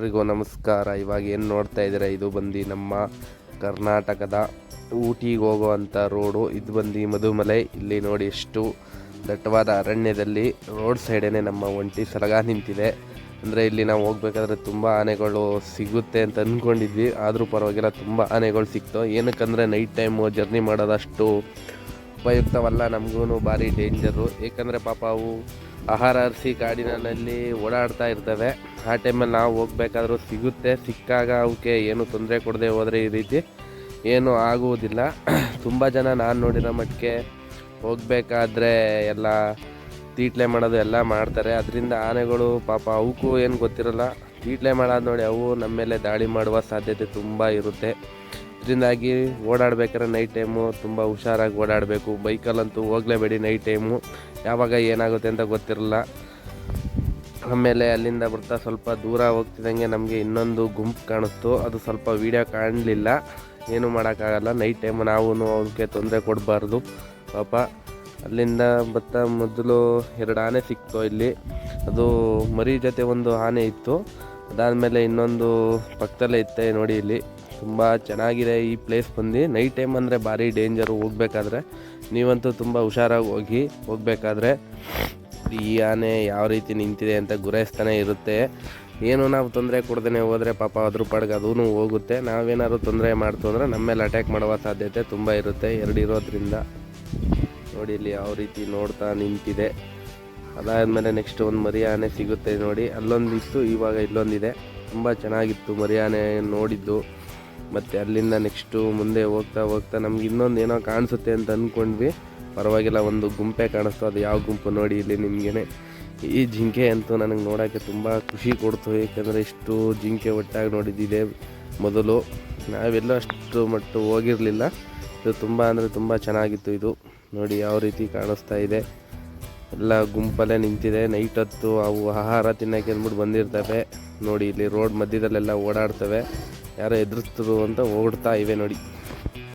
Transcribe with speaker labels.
Speaker 1: ಎಲ್ರಿಗೂ ನಮಸ್ಕಾರ. ಇವಾಗ ಏನು ನೋಡ್ತಾ ಇದ್ದೀರಾ? ಇದು ಬಂದು ನಮ್ಮ ಕರ್ನಾಟಕದ ಊಟಿಗೆ ಹೋಗುವಂಥ ರೋಡು. ಇದು ಬಂದು ಮಧುಮಲೆ. ಇಲ್ಲಿ ನೋಡಿ ಎಷ್ಟು ದಟ್ಟವಾದ ಅರಣ್ಯದಲ್ಲಿ ರೋಡ್ ಸೈಡೇನೆ ನಮ್ಮ ಒಂಟಿ ಸಲಗ ನಿಂತಿದೆ. ಅಂದರೆ ಇಲ್ಲಿ ನಾವು ಹೋಗ್ಬೇಕಾದ್ರೆ ತುಂಬ ಆನೆಗಳು ಸಿಗುತ್ತೆ ಅಂತ ಅಂದ್ಕೊಂಡಿದ್ವಿ ಆದರೂ ಪರವಾಗಿಲ್ಲ, ತುಂಬ ಆನೆಗಳು ಸಿಕ್ತು. ಏನಕ್ಕಂದರೆ ನೈಟ್ ಟೈಮು ಜರ್ನಿ ಮಾಡೋದಷ್ಟು ಉಪಯುಕ್ತವಲ್ಲ ನಮಗೂ ಭಾರಿ ಡೇಂಜರು ಏಕೆಂದರೆ ಪಾಪ ಅವು ಆಹಾರ ಅರಿಸಿ ಕಾಡಿನಲ್ಲಿ ಓಡಾಡ್ತಾ ಇರ್ತವೆ. ಆ ಟೈಮಲ್ಲಿ ನಾವು ಹೋಗ್ಬೇಕಾದ್ರೂ ಸಿಗುತ್ತೆ. ಸಿಕ್ಕಾಗ ಅವಕ್ಕೆ ಏನು ತೊಂದರೆ ಕೊಡದೆ ಹೋದರೆ ಈ ರೀತಿ ಏನೂ ಆಗುವುದಿಲ್ಲ. ತುಂಬ ಜನ ನಾನು ನೋಡಿರೋ ಮಟ್ಟಿಗೆ ಹೋಗಬೇಕಾದ್ರೆ ಎಲ್ಲ ತೀಟ್ಲೆ ಮಾಡೋದು ಎಲ್ಲ ಮಾಡ್ತಾರೆ. ಅದರಿಂದ ಆನೆಗಳು ಪಾಪ ಅವಕ್ಕೂ ಏನು ಗೊತ್ತಿರಲ್ಲ. ತೀಟ್ಲೆ ಮಾಡೋದು ನೋಡಿ ಅವು ನಮ್ಮ ಮೇಲೆ ದಾಳಿ ಮಾಡುವ ಸಾಧ್ಯತೆ ತುಂಬ ಇರುತ್ತೆ. ಇದರಿಂದಾಗಿ ಓಡಾಡಬೇಕಾದ್ರೆ ನೈಟ್ ಟೈಮು ತುಂಬ ಹುಷಾರಾಗಿ ಓಡಾಡಬೇಕು. ಬೈಕಲ್ಲಂತೂ ಹೋಗಲೇಬೇಡಿ ನೈಟ್ ಟೈಮು ಯಾವಾಗ ಏನಾಗುತ್ತೆ ಅಂತ ಗೊತ್ತಿರಲ್ಲ. ಆಮೇಲೆ ಅಲ್ಲಿಂದ ಬರ್ತಾ ಸ್ವಲ್ಪ ದೂರ ಹೋಗ್ತಿದ್ದಂಗೆ ನಮಗೆ ಇನ್ನೊಂದು ಗುಂಪು ಕಾಣಿಸ್ತು. ಅದು ಸ್ವಲ್ಪ ವೀಡಿಯೋ ಕಾಣಲಿಲ್ಲ. ಏನು ಮಾಡೋಕ್ಕಾಗಲ್ಲ. ನೈಟ್ ಟೈಮು ನಾವು ಅವಕ್ಕೆ ತೊಂದರೆ ಕೊಡಬಾರ್ದು. ಪಾಪ ಅಲ್ಲಿಂದ ಬರ್ತಾ ಮೊದಲು ಎರಡು ಆನೆ ಸಿಕ್ತು ಇಲ್ಲಿ. ಅದು ಮರಿ ಜೊತೆ ಒಂದು ಆನೆ ಇತ್ತು. ಅದಾದಮೇಲೆ ಇನ್ನೊಂದು ಪಕ್ಕದಲ್ಲೇ ಇತ್ತೆ ನೋಡಿ ಇಲ್ಲಿ. ತುಂಬ ಚೆನ್ನಾಗಿದೆ ಈ ಪ್ಲೇಸ್ ಬಂದು. ನೈಟ್ ಟೈಮ್ ಅಂದರೆ ಭಾರಿ ಡೇಂಜರು ಹೋಗ್ಬೇಕಾದ್ರೆ. ನೀವಂತೂ ತುಂಬ ಹುಷಾರಾಗಿ ಹೋಗಿ ಹೋಗ್ಬೇಕಾದ್ರೆ ಈ ಆನೆ ಯಾವ ರೀತಿ ನಿಂತಿದೆ ಅಂತ ಗುರಾಯಿಸ್ತಾನೆ ಇರುತ್ತೆ. ಏನು ನಾವು ತೊಂದರೆ ಕೊಡ್ದೇ ಹೋದರೆ ಪಾಪ ಅದ್ರ ಪಾಡ್ಗೆ ಅದೂ ಹೋಗುತ್ತೆ. ನಾವೇನಾದ್ರು ತೊಂದರೆ ಮಾಡ್ತು ಅಂದರೆ ನಮ್ಮ ಮೇಲೆ ಅಟ್ಯಾಕ್ ಮಾಡುವ ಸಾಧ್ಯತೆ ತುಂಬ ಇರುತ್ತೆ. ಎರಡು ಇರೋದ್ರಿಂದ. ನೋಡಿ ಇಲ್ಲಿ ಯಾವ ರೀತಿ ನೋಡ್ತಾ ನಿಂತಿದೆ. ಅದಾದಮೇಲೆ ನೆಕ್ಸ್ಟ್ ಒಂದು ಮರಿ ಆನೆ ಸಿಗುತ್ತೆ ನೋಡಿ. ಅಲ್ಲೊಂದಿತ್ತು, ಇವಾಗ ಇಲ್ಲೊಂದಿದೆ. ತುಂಬ ಚೆನ್ನಾಗಿತ್ತು ಮರಿಯಾನೆ ನೋಡಿದ್ದು. ಮತ್ತು ಅಲ್ಲಿಂದ ನೆಕ್ಸ್ಟು ಮುಂದೆ ಹೋಗ್ತಾ ಹೋಗ್ತಾ ನಮ್ಗೆ ಇನ್ನೊಂದು ಏನೋ ಕಾಣಿಸುತ್ತೆ ಅಂತ ಅಂದ್ಕೊಂಡ್ವಿ ಪರವಾಗಿಲ್ಲ, ಒಂದು ಗುಂಪೆ ಕಾಣಿಸ್ತು. ಅದು ಯಾವ ಗುಂಪು ನೋಡಿ ಇಲ್ಲಿ ನಿಮಗೇನೆ. ಈ ಜಿಂಕೆ ಅಂತೂ ನನಗೆ ನೋಡೋಕ್ಕೆ ತುಂಬ ಖುಷಿ ಕೊಡ್ತು. ಏಕೆಂದರೆ ಇಷ್ಟು ಜಿಂಕೆ ಒಟ್ಟಾಗಿ ನೋಡಿದ್ದಿದೆ ಮೊದಲು. ನಾವೆಲ್ಲ ಅಷ್ಟು ಮಟ್ಟು ಹೋಗಿರಲಿಲ್ಲ. ಇದು ತುಂಬ ಅಂದರೆ ತುಂಬ ಚೆನ್ನಾಗಿತ್ತು ಇದು. ನೋಡಿ, ಯಾವ ರೀತಿ ಕಾಣಿಸ್ತಾ ಇದೆ. ಎಲ್ಲ ಗುಂಪಲ್ಲೇ ನಿಂತಿದೆ. ನೈಟ್ ಹೊತ್ತು ಅವು ಆಹಾರ ತಿನ್ನೋಕೆ ಅಂದ್ಬಿಟ್ಟು ಬಂದಿರ್ತವೆ. ನೋಡಿ ಇಲ್ಲಿ ರೋಡ್ ಮಧ್ಯದಲ್ಲೆಲ್ಲ ಓಡಾಡ್ತವೆ. ಯಾರೋ ಎದುರಿಸ್ತರು ಅಂತ ಓಡ್ತಾ ಇವೆ ನೋಡಿ.